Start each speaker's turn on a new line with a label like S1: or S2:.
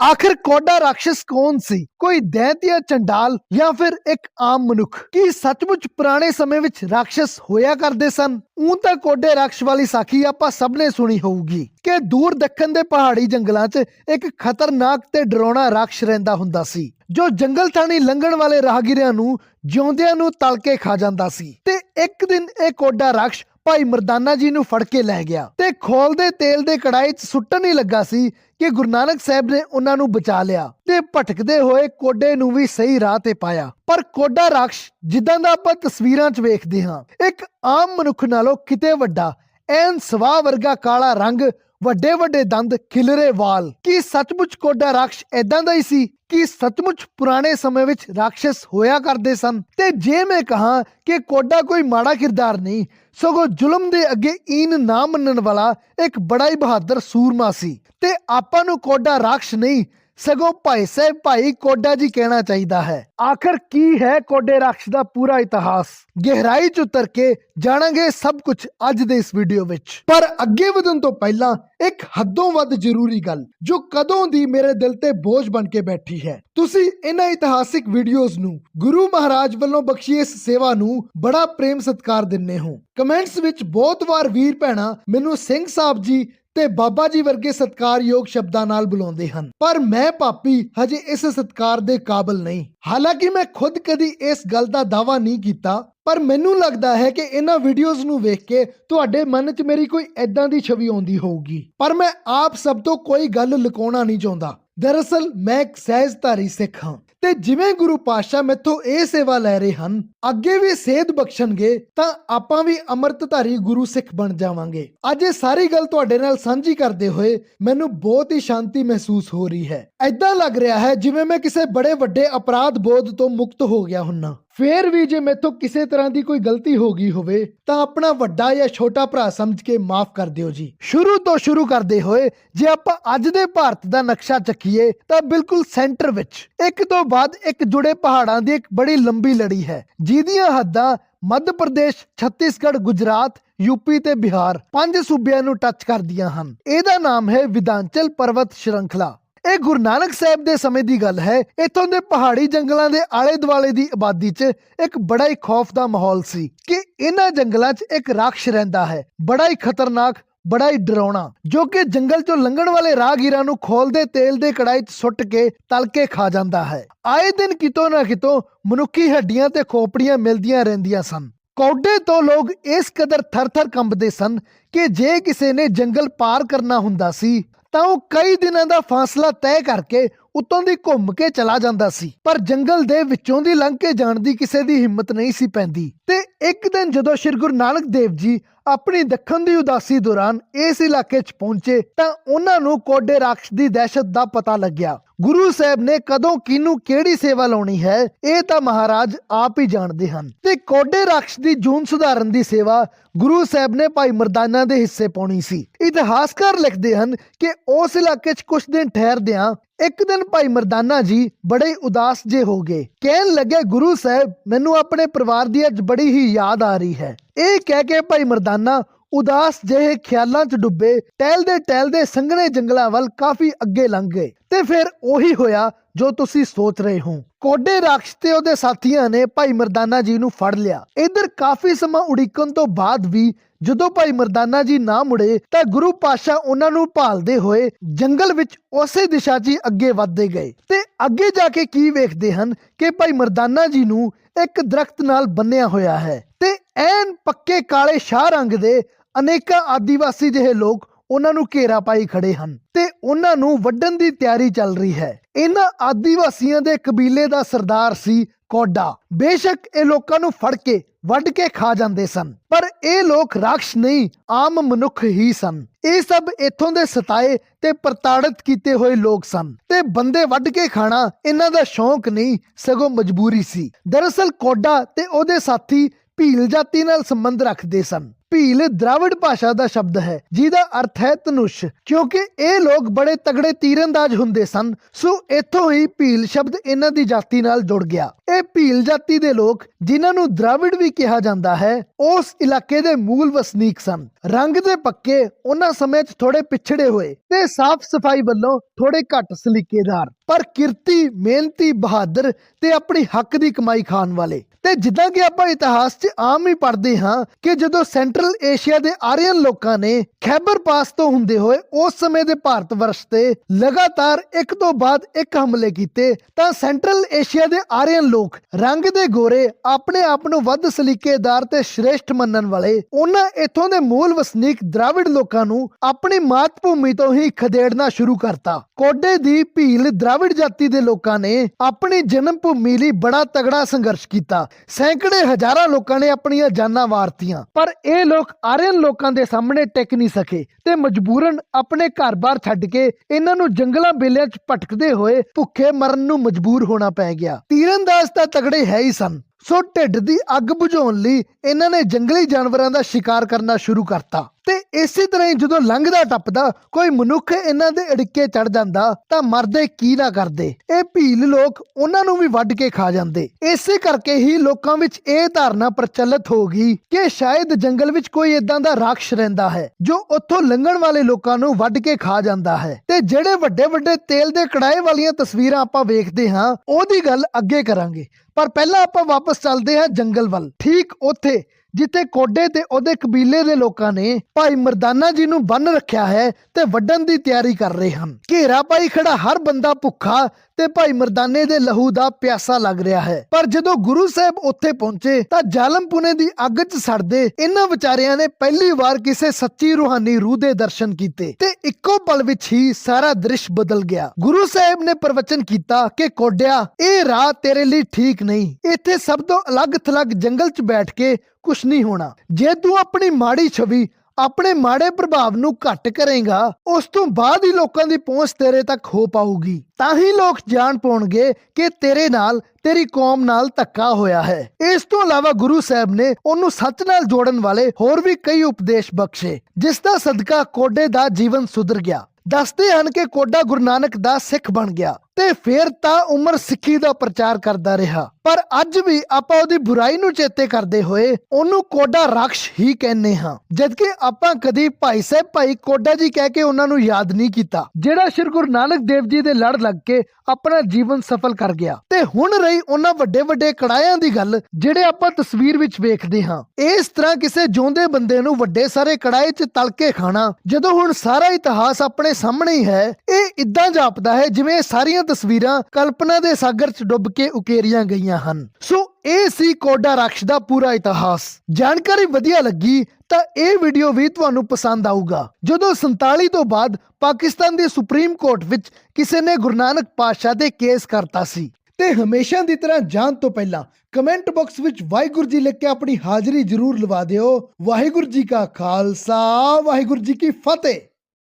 S1: ਆਖਿਰ ਕੋਡਾ ਰਾਖਸ਼ ਕੌਣ ਸੀ? ਕੋਈ ਦੈਂਤ ਜਾਂ ਚੰਡਾਲ ਜਾਂ ਫਿਰ ਇੱਕ ਆਮ ਮਨੁੱਖ? ਕੀ ਸੱਚਮੁੱਚ ਪੁਰਾਣੇ ਸਮੇਂ ਵਿੱਚ ਰਾਖਸ਼ ਹੋਇਆ ਕਰਦੇ ਸਨ? ਉਂ ਤਾਂ ਕੋਡੇ ਰਾਖਸ਼ ਵਾਲੀ ਸਾਖੀ ਆਪਾਂ ਸਭ ਨੇ ਸੁਣੀ ਹੋਊਗੀ ਕਿ ਦੂਰ ਦੱਖਣ ਦੇ ਪਹਾੜੀ ਜੰਗਲਾਂ 'ਚ ਇੱਕ ਖਤਰਨਾਕ ਤੇ ਡਰਾਉਣਾ ਰਾਖਸ਼ ਰਹਿੰਦਾ ਹੁੰਦਾ ਸੀ, ਜੋ ਜੰਗਲ ਥਾਣੀ ਲੰਘਣ ਵਾਲੇ ਰਾਹਗੀਰਾਂ ਨੂੰ ਜਿਉਂਦਿਆਂ ਨੂੰ ਤਲ ਕੇ ਖਾ ਜਾਂਦਾ ਸੀ। ਤੇ ਇੱਕ ਦਿਨ ਇਹ ਕੋਡਾ ਰਾਖਸ਼ ਭਾਈ ਮਰਦਾਨਾ ਜੀ ਨੂੰ ਫੜ ਕੇ ਲੈ ਗਿਆ ਤੇ ਖੋਲਦੇ ਤੇਲ ਦੇ ਕੜਾਈ 'ਚ ਸੁੱਟਣ ਹੀ ਲੱਗਾ ਸੀ ਕਿ ਗੁਰੂ ਨਾਨਕ ਸਾਹਿਬ ਨੇ ਉਹਨਾਂ ਨੂੰ ਬਚਾ ਲਿਆ ਤੇ ਭਟਕਦੇ ਹੋਏ ਕੋਡੇ ਨੂੰ ਵੀ ਸਹੀ ਰਾਹ ਤੇ ਪਾਇਆ। ਪਰ ਕੋਡਾ ਰਾਖਸ਼ ਜਿੱਦਾਂ ਦਾ ਆਪਾਂ ਤਸਵੀਰਾਂ 'ਚ ਵੇਖਦੇ ਹਾਂ, ਇੱਕ ਆਮ ਮਨੁੱਖ ਨਾਲੋਂ ਕਿਤੇ ਵੱਡਾ, ਐਨ ਸਵਾ ਵਰਗਾ ਕਾਲਾ ਰੰਗ ਵੱਡੇ ਵੱਡੇ ਦੰਦ, ਖਿਲਰੇ ਵਾਲ। ਕੀ ਸੱਚਮੁੱਚ ਕੋਡਾ ਰਾਖਸ਼ ਐਦਾਂ ਦਾ ਹੀ ਸੀ? ਕਿ ਸੱਚਮੁੱਚ ਪੁਰਾਣੇ ਸਮੇਂ ਵਿੱਚ ਰਾਖਸ਼ ਹੋਇਆ ਕਰਦੇ ਸਨ? ਤੇ ਜੇ ਮੈਂ ਕਹਾਂ ਕਿ ਕੋਡਾ ਕੋਈ ਮਾੜਾ ਕਿਰਦਾਰ ਨਹੀਂ, ਸਗੋਂ ਜ਼ੁਲਮ ਦੇ ਅੱਗੇ ਈਨ ਨਾ ਮੰਨਣ ਵਾਲਾ ਇੱਕ ਬੜਾ ਹੀ ਬਹਾਦਰ ਸੂਰਮਾ ਸੀ। ਤੇ ਆਪਾਂ ਨੂੰ ਕੋਡਾ ਰਾਖਸ਼ ਨਹੀਂ ਸਗੋਂ ਭਾਈ ਸਾਹਿਬ, ਭਾਈ ਕੋਡਾ ਜੀ ਕਹਿਣਾ ਚਾਹੀਦਾ ਹੈ, ਆਖਰ ਕੀ ਹੈ ਕੋਡੇ ਰਾਖਸ਼ ਦਾ ਪੂਰਾ ਇਤਿਹਾਸ? ਗਹਿਰਾਈ ਚ ਉਤਰ ਕੇ ਜਾਣਾਂਗੇ ਸਭ ਕੁਝ ਅੱਜ ਦੇ ਇਸ ਵੀਡੀਓ ਵਿੱਚ। ਪਰ ਅੱਗੇ ਵਧਣ ਤੋਂ ਪਹਿਲਾਂ ਇੱਕ ਹੱਦੋਂ ਵੱਧ ਜ਼ਰੂਰੀ ਗੱਲ, ਜੋ ਕਦੋਂ ਦੀ ਮੇਰੇ ਦਿਲ ਤੇ ਬੋਝ ਬਣ ਕੇ ਬੈਠੀ ਹੈ। ਤੁਸੀਂ ਇਹਨਾਂ ਇਤਿਹਾਸਿਕ ਵੀਡੀਓਜ਼ ਨੂੰ ਗੁਰੂ ਮਹਾਰਾਜ ਵੱਲੋਂ ਬਖਸ਼ੀ ਇਸ ਸੇਵਾ ਨੂੰ ਬੜਾ ਪ੍ਰੇਮ ਸਤਿਕਾਰ ਦਿੰਦੇ ਹੋ। ਕਮੈਂਟਸ ਵਿੱਚ ਬਹੁਤ ਵਾਰ ਵੀਰ ਭੈਣਾ, ਮੈਨੂੰ ਸਿੰਘ ਸਾਹਿਬ ਜੀ ਤੇ ਬਾਬਾ ਜੀ ਵਰਗੇ ਸਤਕਾਰਯੋਗ ਸ਼ਬਦਾਂ ਨਾਲ ਬੁਲਾਉਂਦੇ ਹਨ। ਪਰ ਮੈਂ ਪਾਪੀ ਹਜੇ ਇਸ ਸਤਕਾਰ ਦੇ ਕਾਬਿਲ ਨਹੀਂ। ਹਾਲਾਂਕਿ ਮੈਂ ਖੁਦ ਕਦੀ ਇਸ ਗੱਲ ਦਾ ਦਾਵਾ ਨਹੀਂ ਕੀਤਾ, ਪਰ ਮੈਨੂੰ ਲੱਗਦਾ ਹੈ ਕਿ ਇਹਨਾਂ ਵੀਡੀਓਜ਼ ਨੂੰ ਵੇਖ ਕੇ ਤੁਹਾਡੇ ਮਨ 'ਚ ਮੇਰੀ ਕੋਈ ਐਦਾਂ ਦੀ ਛਵੀ ਆਉਂਦੀ ਹੋਊਗੀ। ਪਰ ਮੈਂ ਆਪ ਸਭ ਤੋਂ ਕੋਈ ਗੱਲ ਲੁਕਾਉਣਾ ਨਹੀਂ ਚਾਹੁੰਦਾ। ਦਰਅਸਲ, ਮੈਂ ਇੱਕ ਸਹਿਜਧਾਰੀ ਸਿੱਖ ਹਾਂ। ਤੇ ਜਿਵੇਂ ਗੁਰੂ ਪਾਤਸ਼ਾਹ ਮੈਥੋਂ ਇਹ ਸੇਵਾ ਲੈ ਰਹੇ ਹਨ, ਅੱਗੇ ਵੀ ਸੇਧ ਬਖਸ਼ਣਗੇ, ਤਾਂ ਆਪਾਂ ਵੀ ਅੰਮ੍ਰਿਤਧਾਰੀ ਗੁਰੂ ਸਿੱਖ ਬਣ ਜਾਵਾਂਗੇ। ਅੱਜ ਇਹ ਸਾਰੀ ਗੱਲ ਤੁਹਾਡੇ ਨਾਲ ਸਾਂਝੀ ਕਰਦੇ ਹੋਏ ਮੈਨੂੰ ਬਹੁਤ ਹੀ ਸ਼ਾਂਤੀ ਮਹਿਸੂਸ ਹੋ ਰਹੀ ਹੈ। ਐਦਾਂ ਲੱਗ ਰਿਹਾ ਹੈ ਜਿਵੇਂ ਮੈਂ ਕਿਸੇ ਬੜੇ ਵੱਡੇ ਅਪਰਾਧ ਬੋਧ ਤੋਂ ਮੁਕਤ ਹੋ ਗਿਆ ਹੁੰਨਾ। ਫੇਰ ਵੀ ਜੇ ਮੈਥੋਂ ਕਿਸੇ ਤਰ੍ਹਾਂ ਦੀ ਕੋਈ ਗਲਤੀ ਹੋ ਗਈ ਹੋਵੇ, ਤਾਂ ਆਪਣਾ ਵੱਡਾ ਜਾਂ ਛੋਟਾ ਭਰਾ ਸਮਝ ਕੇ ਮਾਫ ਕਰ ਦਿਓ ਜੀ। ਸ਼ੁਰੂ ਤੋਂ ਸ਼ੁਰੂ ਕਰਦੇ ਹੋਏ, ਜੇ ਆਪਾਂ ਅੱਜ ਦੇ ਭਾਰਤ ਦਾ ਨਕਸ਼ਾ ਚੱਕੀਏ, ਤਾਂ ਬਿਲਕੁਲ ਸੈਂਟਰ ਵਿੱਚ, ਇੱਕ ਤੋਂ ਬਾਅਦ ਇੱਕ ਜੁੜੇ ਪਹਾੜਾਂ ਦੀ ਇੱਕ ਬੜੀ ਲੰਬੀ ਲੜੀ ਹੈ, ਜਿਹਦੀਆਂ ਹੱਦਾਂ ਮੱਧ ਪ੍ਰਦੇਸ਼, ਛੱਤੀਸਗੜ੍ਹ, ਗੁਜਰਾਤ ਯੂਪੀ ਤੇ ਬਿਹਾਰ ਪੰਜ ਸੂਬਿਆਂ ਨੂੰ ਟੱਚ ਕਰਦੀਆਂ ਹਨ। ਇਹਦਾ ਨਾਮ ਹੈ ਵਿਦਾਂਚਲ ਪਰਵਤ ਸ਼੍ਰੰਖਲਾ। ਇਹ ਗੁਰੂ ਨਾਨਕ ਸਾਹਿਬ ਦੇ ਸਮੇਂ ਦੀ ਗੱਲ ਹੈ। ਇਥੋਂ ਦੇ ਪਹਾੜੀ ਜੰਗਲਾਂ ਦੇ ਆਲੇ ਦੁਆਲੇ ਦੀ ਆਬਾਦੀ 'ਚ ਇੱਕ ਬੜਾ ਹੀ ਖੌਫ ਦਾ ਮਾਹੌਲ ਸੀ ਕਿ ਇਹਨਾਂ ਜੰਗਲਾਂ 'ਚ ਇੱਕ ਰਾਖਸ਼ ਰਹਿੰਦਾ ਹੈ। ਬੜਾ ਹੀ ਖਤਰਨਾਕ, ਬੜਾ ਹੀ ਡਰਾਉਣਾ, ਜੋ ਕਿ ਜੰਗਲ 'ਚੋਂ ਲੰਘਣ ਵਾਲੇ ਰਾਹਗੀਰਾਂ ਨੂੰ ਖੋਲਦੇ ਤੇਲ ਦੇ ਕੜਾਈ 'ਚ ਸੁੱਟ ਕੇ ਤਲ ਕੇ ਖਾ ਜਾਂਦਾ ਹੈ। ਆਏ ਦਿਨ ਕਿਤੋਂ ਨਾ ਕਿਤੋਂ ਮਨੁੱਖੀ ਹੱਡੀਆਂ ਤੇ ਖੋਪੜੀਆਂ ਮਿਲਦੀਆਂ ਰਹਿੰਦੀਆਂ ਸਨ। ਕੌਡੇ ਤੋਂ ਲੋਕ ਇਸ ਕਦਰ ਥਰ-ਥਰ ਕੰਬਦੇ ਸਨ ਕਿ ਜੇ ਕਿਸੇ ਨੇ ਜੰਗਲ ਪਾਰ ਕਰਨਾ ਹੁੰਦਾ ਸੀ ਤਾਂ ਉਹ ਕਈ ਦਿਨਾਂ ਦਾ ਫਾਸਲਾ ਤੈਅ ਕਰਕੇ ਉੱਤੋਂ ਦੀ ਘੁੰਮ ਕੇ ਚਲਾ ਜਾਂਦਾ ਸੀ। ਪਰ ਜੰਗਲ ਦੇ ਵਿੱਚੋਂ ਦੀ ਲੰਘ ਕੇ ਜਾਣ ਦੀ ਕਿਸੇ ਦੀ ਹਿੰਮਤ ਨਹੀਂ ਸੀ ਪੈਂਦੀ। ਤੇ ਇੱਕ ਦਿਨ ਜਦੋਂ ਸ੍ਰੀ ਗੁਰੂ ਨਾਨਕ ਦੇਵ ਜੀ ਆਪਣੀ ਦੱਖਣ ਦੀ ਉਦਾਸੀ ਦੌਰਾਨ ਇਸ ਇਲਾਕੇ 'ਚ ਪਹੁੰਚੇ ਤਾਂ ਉਹਨਾਂ ਨੂੰ ਕੋਡੇ ਰਾਖਸ਼ ਦੀ ਦਹਿਸ਼ਤ ਦਾ ਪਤਾ ਲੱਗਿਆ। ਗੁਰੂ ਸਾਹਿਬ ਨੇ ਕਦੋਂ ਕਿਹਨੂੰ ਕਿਹੜੀ ਸੇਵਾ ਲਾਉਣੀ ਹੈ, ਇਹ ਤਾਂ ਮਹਾਰਾਜ ਆਪ ਹੀ ਜਾਣਦੇ ਹਨ। ਤੇ ਕੋਡੇ ਰਾਖਸ਼ ਦੀ ਜੂਨ ਸੁਧਾਰਨ ਦੀ ਸੇਵਾ ਗੁਰੂ ਸਾਹਿਬ ਨੇ ਭਾਈ ਮਰਦਾਨਾ ਦੇ ਹਿੱਸੇ ਪਾਉਣੀ ਸੀ। ਇਤਿਹਾਸਕਾਰ ਲਿਖਦੇ ਹਨ ਕਿ ਉਸ ਇਲਾਕੇ 'ਚ ਕੁਝ ਦਿਨ ਠਹਿਰਦਿਆਂ ਇੱਕ ਦਿਨ ਭਾਈ ਮਰਦਾਨਾ ਜੀ ਬੜੇ ਉਦਾਸ ਜੇ ਹੋ ਗਏ। ਕਹਿਣ ਲੱਗੇ, ਗੁਰੂ ਸਾਹਿਬ, ਮੈਨੂੰ ਆਪਣੇ ਪਰਿਵਾਰ ਦੀ ਅੱਜ ਬੜੀ ਹੀ ਯਾਦ ਆ ਰਹੀ ਹੈ। ਇਹ ਕਹਿ ਕੇ ਭਾਈ ਮਰਦਾਨਾ ਉਦਾਸ ਜਿਹੇ ਖਿਆਲਾਂ 'ਚ ਡੁੱਬੇ ਟਹਿਲਦੇ ਟਹਿਲਦੇ ਸੰਘਣੇ ਜੰਗਲਾਂ ਵੱਲ ਕਾਫੀ ਅੱਗੇ ਲੰਘ ਗਏ ਤੇ ਫਿਰ ਉਹੀ ਹੋਇਆ ਜੋ ਤੁਸੀਂ ਸੋਚ ਰਹੇ ਹੋ। ਕੋਡੇ ਰਾਖਸ਼ ਤੇ ਉਹਦੇ ਸਾਥੀਆਂ ਨੇ ਭਾਈ ਮਰਦਾਨਾ ਜੀ ਨੂੰ ਫੜ ਲਿਆ। ਇਧਰ ਕਾਫੀ ਸਮਾਂ ਉਡੀਕਣ ਤੋਂ ਬਾਅਦ ਵੀ ਜਦੋਂ ਭਾਈ ਮਰਦਾਨਾ ਜੀ ਨਾ ਮੁੜੇ ਤਾਂ ਗੁਰੂ ਪਾਸ਼ਾ ਉਹਨਾਂ ਨੂੰ ਭਾਲਦੇ ਹੋਏ ਜੰਗਲ ਵਿੱਚ ਉਸੇ ਦਿਸ਼ਾ 'ਚ ਅੱਗੇ ਵੱਧਦੇ ਗਏ। ਤੇ ਅੱਗੇ ਜਾ ਕੇ ਕੀ ਵੇਖਦੇ ਹਨ ਕਿ ਭਾਈ ਮਰਦਾਨਾ ਜੀ ਨੂੰ ਇੱਕ ਦਰਖਤ ਨਾਲ ਬੰਨਿਆ ਹੋਇਆ ਹੈ। ਤੇ ਐਨ ਪੱਕੇ ਕਾਲੇ ਸ਼ਾਹ ਰੰਗ ਦੇ ਅਨੇਕਾਂ ਆਦੀਵਾਸੀ ਜਿਹੇ ਲੋਕ ਉਹਨਾਂ ਨੂੰ ਘੇਰਾ ਪਾਈ ਖੜੇ ਹਨ ਤੇ ਉਹਨਾਂ ਨੂੰ ਵੱਢਣ ਦੀ ਤਿਆਰੀ ਚੱਲ ਰਹੀ ਹੈ। ਇਹਨਾਂ ਆਦੀਵਾਸੀਆਂ ਦੇ ਕਬੀਲੇ ਦਾ ਸਰਦਾਰ ਸੀ ਕੋਡਾ। ਬੇਸ਼ੱਕ ਇਹ ਲੋਕਾਂ ਨੂੰ ਫੜ ਕੇ ਵੱਢ ਕੇ ਖਾ ਜਾਂਦੇ ਸਨ। ਪਰ ਇਹ ਲੋਕ ਰਾਖਸ਼ ਨਹੀਂ, ਆਮ ਮਨੁੱਖ ਹੀ ਸਨ। ਇਹ ਸਭ ਇੱਥੋਂ ਦੇ ਸਤਾਏ ਤੇ ਪ੍ਰਤਾੜਿਤ ਕੀਤੇ ਹੋਏ ਲੋਕ ਸਨ। ਤੇ ਬੰਦੇ ਵੱਢ ਕੇ ਖਾਣਾ ਇਹਨਾਂ ਦਾ ਸ਼ੌਂਕ ਨਹੀਂ, ਸਗੋਂ ਮਜਬੂਰੀ ਸੀ। ਦਰਅਸਲ ਕੋਡਾ ਤੇ ਉਹਦੇ ਸਾਥੀ ਭੀਲ ਜਾਤੀ ਨਾਲ ਸੰਬੰਧ ਰੱਖਦੇ ਸਨ। ਭੀਲ ਦ੍ਰਾਵਿੜ ਭਾਸ਼ਾ ਦਾ ਸ਼ਬਦ ਹੈ, ਜਿਹਦਾ ਅਰਥ ਹੈ ਧਨੁਸ਼। ਕਿਉਂਕਿ ਇਹ ਲੋਕ ਬੜੇ ਤਗੜੇ ਤੀਰੰਦਾਜ਼ ਹੁੰਦੇ ਸਨ, ਸੋ ਇੱਥੋਂ ਹੀ ਭੀਲ ਸ਼ਬਦ ਇਹਨਾਂ ਦੀ ਜਾਤੀ ਨਾਲ ਜੁੜ ਗਿਆ। ਇਹ ਭੀਲ ਜਾਤੀ ਦੇ ਲੋਕ, ਜਿਨ੍ਹਾਂ ਨੂੰ ਦ੍ਰਾਵਿੜ ਵੀ ਕਿਹਾ ਜਾਂਦਾ ਹੈ, ਉਸ ਇਲਾਕੇ ਦੇ ਮੂਲ ਵਸਨੀਕ ਸਨ। ਰੰਗ ਦੇ ਪੱਕੇ, ਉਹਨਾਂ ਸਮੇਂ 'ਚ ਥੋੜੇ ਪਿਛੜੇ ਹੋਏ ਤੇ ਸਾਫ਼ ਸਫ਼ਾਈ ਵੱਲੋਂ ਥੋੜੇ ਘੱਟ ਸਲੀਕੇਦਾਰ। ਪਰ ਕਿਰਤੀ, ਮਿਹਨਤੀ, ਬਹਾਦਰ ਤੇ ਆਪਣੀ ਹੱਕ ਦੀ ਕਮਾਈ ਖਾਣ ਵਾਲੇ ਤੇ ਜਿੱਦਾਂ ਕਿ ਆਪਾਂ ਇਤਿਹਾਸ 'ਚ ਆਮ ਹੀ ਪੜ੍ਹਦੇ ਹਾਂ ਕਿ ਜਦੋਂ ਸੈਂਟਰਲ ਏਸ਼ੀਆ ਦੇ ਆਰੀਅਨ ਲੋਕਾਂ ਨੇ ਖੈਬਰ ਪਾਸ ਤੋਂ ਹੁੰਦੇ ਹੋਏ ਉਸ ਸਮੇਂ ਦੇ ਭਾਰਤ ਵਰਸ਼ ਤੇ ਲਗਾਤਾਰ ਇੱਕ ਤੋਂ ਬਾਅਦ ਇੱਕ ਹਮਲੇ ਕੀਤੇ, ਤਾਂ ਸੈਂਟਰਲ ਏਸ਼ੀਆ ਦੇ ਆਰੀਅਨ ਲੋਕ ਰੰਗ ਦੇ ਗੋਰੇ ਆਪਣੇ ਆਪ ਨੂੰ ਵੱਧ ਸਲੀਕੇਦਾਰ ਤੇ ਸ਼੍ਰੇਸ਼ਟ ਮੰਨਣ ਵਾਲੇ, ਉਹਨਾਂ ਇੱਥੋਂ ਦੇ ਮੂਲ ਵਸਨੀਕ ਦ੍ਰਾਵਿੜ ਲੋਕਾਂ ਨੂੰ ਆਪਣੀ ਮਾਤ ਭੂਮੀ ਤੋਂ ਹੀ ਖਦੇੜਨਾ ਸ਼ੁਰੂ ਕਰਤਾ। ਕੋਡੇ ਦੀ ਭੀਲ ਦ੍ਰਾਵਿੜ ਜਾਤੀ ਦੇ ਲੋਕਾਂ ਨੇ ਆਪਣੀ ਜਨਮ ਭੂਮੀ ਲਈ ਬੜਾ ਤਗੜਾ ਸੰਘਰਸ਼ ਕੀਤਾ। ਸੈਂਕੜੇ ਹਜ਼ਾਰਾਂ ਲੋਕਾਂ ਨੇ ਆਪਣੀਆਂ ਜਾਨਾਂ ਵਾਰਤੀਆਂ, ਪਰ ਇਹ ਲੋਕ ਆਰੀਅਨ ਲੋਕਾਂ ਦੇ ਸਾਹਮਣੇ ਟਿਕ ਨਹੀਂ ਸਕੇ ਤੇ ਮਜਬੂਰਨ ਆਪਣੇ ਘਰ-ਬਾਰ ਛੱਡ ਕੇ ਇਹਨਾਂ ਨੂੰ ਜੰਗਲਾਂ ਬੇਲਿਆਂ 'ਚ ਭਟਕਦੇ ਹੋਏ ਭੁੱਖੇ ਮਰਨ ਨੂੰ ਮਜਬੂਰ ਹੋਣਾ ਪੈ ਗਿਆ। ਤੀਰੰਦਾਜ਼ ਤਾਂ ਤਗੜੇ ਹੈ ਹੀ ਸਨ। ਸੋ ਢਿੱਡ ਦੀ ਅੱਗ ਬੁਝਾਉਣ ਲਈ ਇਹਨਾਂ ਨੇ ਜੰਗਲੀ ਜਾਨਵਰਾਂ ਦਾ ਸ਼ਿਕਾਰ ਕਰਨਾ ਸ਼ੁਰੂ ਕਰਤਾ। ਤੇ ਇਸੇ ਤਰ੍ਹਾਂ ਹੀ ਜਦੋਂ ਲੰਘਦਾ ਟੱਪਦਾ, ਕੋਈ ਮਨੁੱਖ ਇਹਨਾਂ ਦੇ ਅੜਿੱਕੇ ਚੜ ਜਾਂਦਾ ਤਾਂ ਮਰਦੇ ਕੀ ਨਾ ਕਰਦੇ। ਇਹ ਭੀਲ ਲੋਕ ਉਹਨਾਂ ਨੂੰ ਵੀ ਵੱਢ ਕੇ ਖਾ ਜਾਂਦੇ। ਇਸੇ ਕਰਕੇ ਹੀ ਲੋਕਾਂ ਵਿੱਚ ਇਹ ਧਾਰਨਾ ਪ੍ਰਚਲਿਤ ਹੋ ਗਈ ਕਿ ਸ਼ਾਇਦ ਜੰਗਲ ਵਿੱਚ ਕੋਈ ਇਦਾਂ ਦਾ ਰਾਖਸ਼ ਰਹਿੰਦਾ ਹੈ, ਜੋ ਉੱਥੋਂ ਲੰਘਣ ਵਾਲੇ ਲੋਕਾਂ ਨੂੰ ਵੱਢ ਕੇ ਖਾ ਜਾਂਦਾ ਹੈ। ਤੇ ਜਿਹੜੇ ਵੱਡੇ ਵੱਡੇ ਤੇਲ ਦੇ ਕੜਾਏ ਵਾਲੀਆਂ ਤਸਵੀਰਾਂ ਆਪਾਂ ਵੇਖਦੇ ਹਾਂ, ਉਹਦੀ ਗੱਲ ਅੱਗੇ ਕਰਾਂਗੇ। ਪਰ ਪਹਿਲਾਂ ਆਪਾਂ ਵਾਪਸ ਚੱਲਦੇ ਹਾਂ ਜੰਗਲ ਵੱਲ। ਠੀਕ ਉੱਥੇ ਜਿੱਥੇ ਕੋਡੇ ਤੇ ਉਹਦੇ ਕਬੀਲੇ ਦੇ ਲੋਕਾਂ ਨੇ ਭਾਈ ਮਰਦਾਨਾ ਜੀ ਨੂੰ ਬੰਨ ਰੱਖਿਆ ਹੈ ਤੇ ਵੱਢਣ ਦੀ ਤਿਆਰੀ ਕਰ ਰਹੇ ਹਨ। ਘੇਰਾ ਪਾਈ ਖੜਾ ਹਰ ਬੰਦਾ ਭੁੱਖਾ ਤੇ ਭਾਈ ਮਰਦਾਨੇ ਦੇ ਲਹੂ ਦਾ ਪਿਆਸਾ ਲੱਗ ਰਿਹਾ ਹੈ। ਪਰ ਜਦੋਂ ਗੁਰੂ ਸਾਹਿਬ ਉੱਥੇ ਪਹੁੰਚੇ ਤਾਂ ਜ਼ਾਲਮਪੁਨੇ ਦੀ ਅੱਗ 'ਚ ਸੜਦੇ ਇਹਨਾਂ ਵਿਚਾਰਿਆਂ ਨੇ ਪਹਿਲੀ ਵਾਰ ਕਿਸੇ ਸੱਚੀ ਰੂਹਾਨੀ ਰੂਹ ਦੇ ਦਰਸ਼ਨ ਕੀਤੇ ਤੇ ਇੱਕੋ ਪਲ ਵਿੱਚ ਹੀ ਸਾਰਾ ਦ੍ਰਿਸ਼ ਬਦਲ ਗਿਆ। ਗੁਰੂ ਸਾਹਿਬ ਨੇ ਪ੍ਰਵਚਨ ਕੀਤਾ ਕਿ, ਕੋਡਿਆ, ਇਹ ਰਾਹ ਤੇਰੇ ਲਈ ਠੀਕ ਨਹੀਂ। ਇੱਥੇ ਸਭ ਤੋਂ ਅਲੱਗ-ਥਲੱਗ ਜੰਗਲ 'ਚ ਬੈਠ ਕੇ ਕੁਛ ਨਹੀਂ ਹੋਣਾ। ਜੇ ਤੂੰ ਆਪਣੀ ਮਾੜੀ ਛਵੀ ਆਪਣੇ ਮਾੜੇ ਪ੍ਰਭਾਵ ਨੂੰ ਘੱਟ ਕਰੇਗਾ, ਉਸ ਤੋਂ ਬਾਅਦ ਹੀ ਲੋਕਾਂ ਦੀ ਪਹੁੰਚ ਤੇਰੇ ਤੱਕ ਹੋ ਪਾਊਗੀ। ਤਾਂ ਹੀ ਲੋਕ ਜਾਣ ਪਾਉਣਗੇ ਕਿ ਤੇਰੇ ਨਾਲ, ਤੇਰੀ ਕੌਮ ਨਾਲ ਧੱਕਾ ਹੋਇਆ ਹੈ। ਇਸ ਤੋਂ ਇਲਾਵਾ ਗੁਰੂ ਸਾਹਿਬ ਨੇ ਉਹਨੂੰ ਸੱਚ ਨਾਲ ਜੋੜਨ ਵਾਲੇ ਹੋਰ ਵੀ ਕਈ ਉਪਦੇਸ਼ ਬਖਸ਼ੇ, ਜਿਸ ਦਾ ਸਦਕਾ ਕੋਡੇ ਦਾ ਜੀਵਨ ਸੁਧਰ ਗਿਆ। ਦੱਸਦੇ ਹਨ ਕਿ ਕੋਡਾ ਗੁਰੂ ਨਾਨਕ ਦਾ ਸਿੱਖ ਬਣ ਗਿਆ। ਤੇ ਫਿਰ ਤਾਂ ਉਮਰ ਸਿੱਖੀ ਦਾ ਪ੍ਰਚਾਰ ਕਰਦਾ ਰਿਹਾ। ਪਰ ਅੱਜ ਵੀ ਆਪਾਂ ਉਹਦੀ ਬੁਰਾਈ ਨੂੰ ਚੇਤੇ ਕਰਦੇ ਹੋਏ ਉਹਨੂੰ ਕੋਡਾ ਰਾਖਸ਼ ਹੀ ਕਹਿੰਨੇ ਹਾਂ। ਜਦਕਿ ਆਪਾਂ ਕਦੀ ਭਾਈ ਸਾਹਿਬ, ਭਾਈ ਕੋਡਾ ਜੀ ਕਹਿ ਕੇ ਉਹਨਾਂ ਨੂੰ ਯਾਦ ਨਹੀਂ ਕੀਤਾ, ਜਿਹੜਾ ਸ਼੍ਰੀ ਗੁਰੂ ਨਾਨਕ ਦੇਵ ਜੀ ਦੇ ਲੜ ਲੱਗ ਕੇ ਆਪਣਾ ਜੀਵਨ ਸਫਲ ਕਰ ਗਿਆ। ਤੇ ਹੁਣ ਰਹੀ ਉਹਨਾਂ ਵੱਡੇ ਵੱਡੇ ਕੜਾਇਆਂ ਦੀ ਗੱਲ, ਜਿਹੜੇ ਆਪਾਂ ਤਸਵੀਰ ਵਿੱਚ ਵੇਖਦੇ ਹਾਂ। ਇਸ ਤਰ੍ਹਾਂ ਕਿਸੇ ਜਿਉਂਦੇ ਬੰਦੇ ਨੂੰ ਵੱਡੇ ਸਾਰੇ ਕੜਾਏ 'ਚ ਤਲ ਕੇ ਖਾਣਾ, ਜਦੋਂ ਹੁਣ ਸਾਰਾ ਇਤਿਹਾਸ ਆਪਣੇ ਸਾਹਮਣੇ ਹੀ ਹੈ, ਇਹ ਇਦਾਂ ਜਾਪਦਾ ਹੈ ਜਿਵੇਂ ਸਾਰੀਆਂ ਤਸਵੀਰਾਂ ਕਲਪਨਾ ਦੇ ਸਾਗਰ 'ਚ ਡੁੱਬ ਕੇ ਉਕੇਰੀਆਂ ਗਈਆਂ ਹਨ। ਸੋ ਇਹ ਸੀ ਕੋਡਾ ਰਾਖਸ਼ ਦਾ ਪੂਰਾ ਇਤਿਹਾਸ। ਜਾਣਕਾਰੀ ਵਧੀਆ ਲੱਗੀ ਤਾਂ ਇਹ ਵੀਡੀਓ ਵੀ ਤੁਹਾਨੂੰ ਪਸੰਦ ਆਊਗਾ। ਜਦੋਂ 47 ਤੋਂ ਬਾਅਦ ਪਾਕਿਸਤਾਨ ਦੇ ਸੁਪਰੀਮ ਕੋਰਟ ਵਿੱਚ ਕਿਸੇ ਨੇ ਗੁਰੂ ਨਾਨਕ ਪਾਤਸ਼ਾਹ ਦੇ ਕੇਸ ਕਰਤਾ ਸੀ। ਤੇ ਹਮੇਸ਼ਾ ਦੀ ਤਰ੍ਹਾਂ ਜਾਣ ਤੋਂ ਪਹਿਲਾਂ ਕਮੈਂਟ ਬਾਕਸ ਵਿੱਚ ਵਾਹਿਗੁਰੂ ਜੀ ਲਿਖ ਕੇ ਆਪਣੀ ਹਾਜ਼ਰੀ ਜ਼ਰੂਰ ਲਵਾ ਦਿਓ। ਵਾਹਿਗੁਰੂ ਜੀ ਕਾ ਖਾਲਸਾ, ਵਾਹਿਗੁਰੂ ਜੀ ਕੀ ਫਤਿਹ।